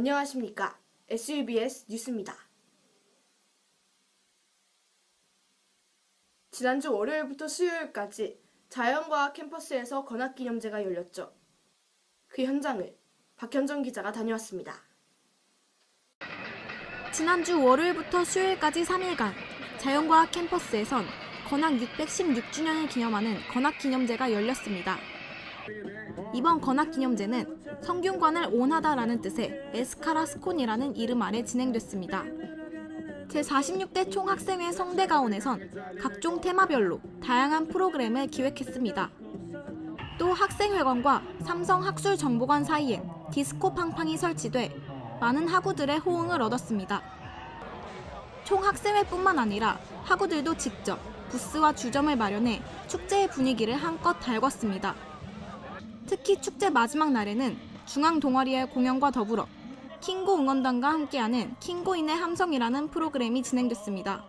안녕하십니까. SUBS 뉴스입니다. 지난주 월요일부터 수요일까지 자연과학 캠퍼스에서 건학기념제가 열렸죠. 그 현장을 박현정 기자가 다녀왔습니다. 지난주 월요일부터 수요일까지 3일간 자연과학 캠퍼스에선 건학 616주년을 기념하는 건학기념제가 열렸습니다. 이번 건학기념제는 성균관을 온하다라는 뜻의 에스카라스콘이라는 이름 아래 진행됐습니다. 제46대 총학생회 성대가온에선 각종 테마별로 다양한 프로그램을 기획했습니다. 또 학생회관과 삼성학술정보관 사이엔 디스코 팡팡이 설치돼 많은 학우들의 호응을 얻었습니다. 총학생회뿐만 아니라 학우들도 직접 부스와 주점을 마련해 축제의 분위기를 한껏 달궜습니다. 특히 축제 마지막 날에는 중앙 동아리의 공연과 더불어 킹고 응원단과 함께하는 킹고인의 함성이라는 프로그램이 진행됐습니다.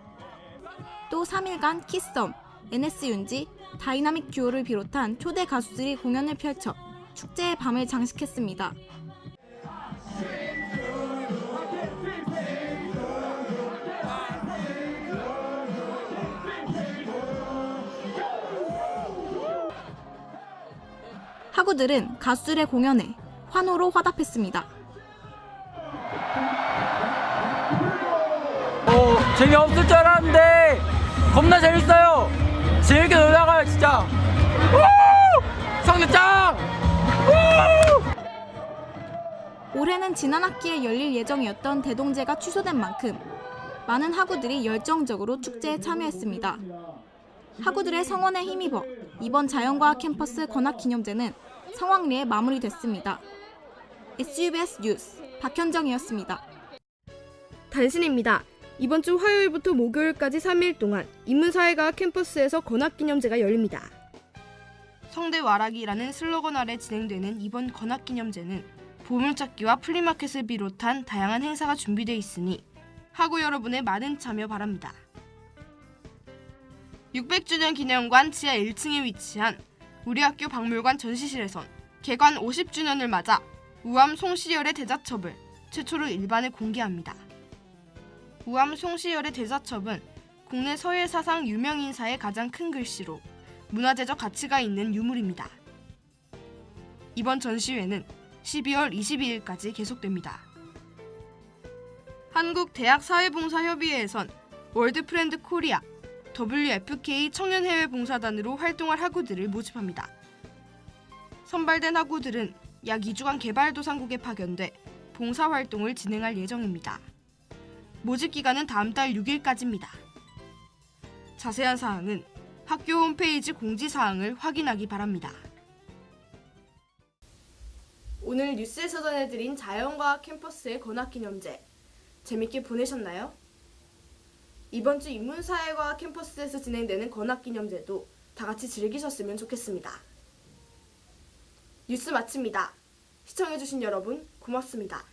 또 3일간 키썸, NS윤지, 다이나믹 듀오를 비롯한 초대 가수들이 공연을 펼쳐 축제의 밤을 장식했습니다. 학우들은 가수들의 공연에 환호로 화답했습니다. 어, 재미없을 줄 알았는데 겁나 재밌어요. 재밌게 놀다가요 진짜. 우! 성대짱! 올해는 지난 학기에 열릴 예정이었던 대동제가 취소된 만큼 많은 학우들이 열정적으로 축제에 참여했습니다. 학우들의 성원에 힘입어 이번 자연과학 캠퍼스 건학기념제는 성황리에 마무리됐습니다. SUBS 뉴스 박현정이었습니다. 단신입니다. 이번 주 화요일부터 목요일까지 3일 동안 인문사회과학 캠퍼스에서 건학기념제가 열립니다. 성대 와락이라는 슬로건 아래 진행되는 이번 건학기념제는 보물찾기와 플리마켓을 비롯한 다양한 행사가 준비되어 있으니 학우 여러분의 많은 참여 바랍니다. 600주년 기념관 지하 1층에 위치한 우리 학교 박물관 전시실에선 개관 50주년을 맞아 우암 송시열의 대자첩을 최초로 일반에 공개합니다. 우암 송시열의 대자첩은 국내 서예 사상 유명 인사의 가장 큰 글씨로 문화재적 가치가 있는 유물입니다. 이번 전시회는 12월 22일까지 계속됩니다. 한국 대학 사회봉사협의회에선 월드프렌드 코리아 WFK 청년해외 봉사단으로 활동할 학우들을 모집합니다. 선발된 학우들은 약 2주간 개발도상국에 파견돼 봉사활동을 진행할 예정입니다. 모집 기간은 다음 달 6일까지입니다. 자세한 사항은 학교 홈페이지 공지사항을 확인하기 바랍니다. 오늘 뉴스에서 전해드린 자연과학 캠퍼스의 건학기념제 재밌게 보내셨나요? 이번 주 인문사회과학 캠퍼스에서 진행되는 건학기념제도 다 같이 즐기셨으면 좋겠습니다. 뉴스 마칩니다. 시청해주신 여러분 고맙습니다.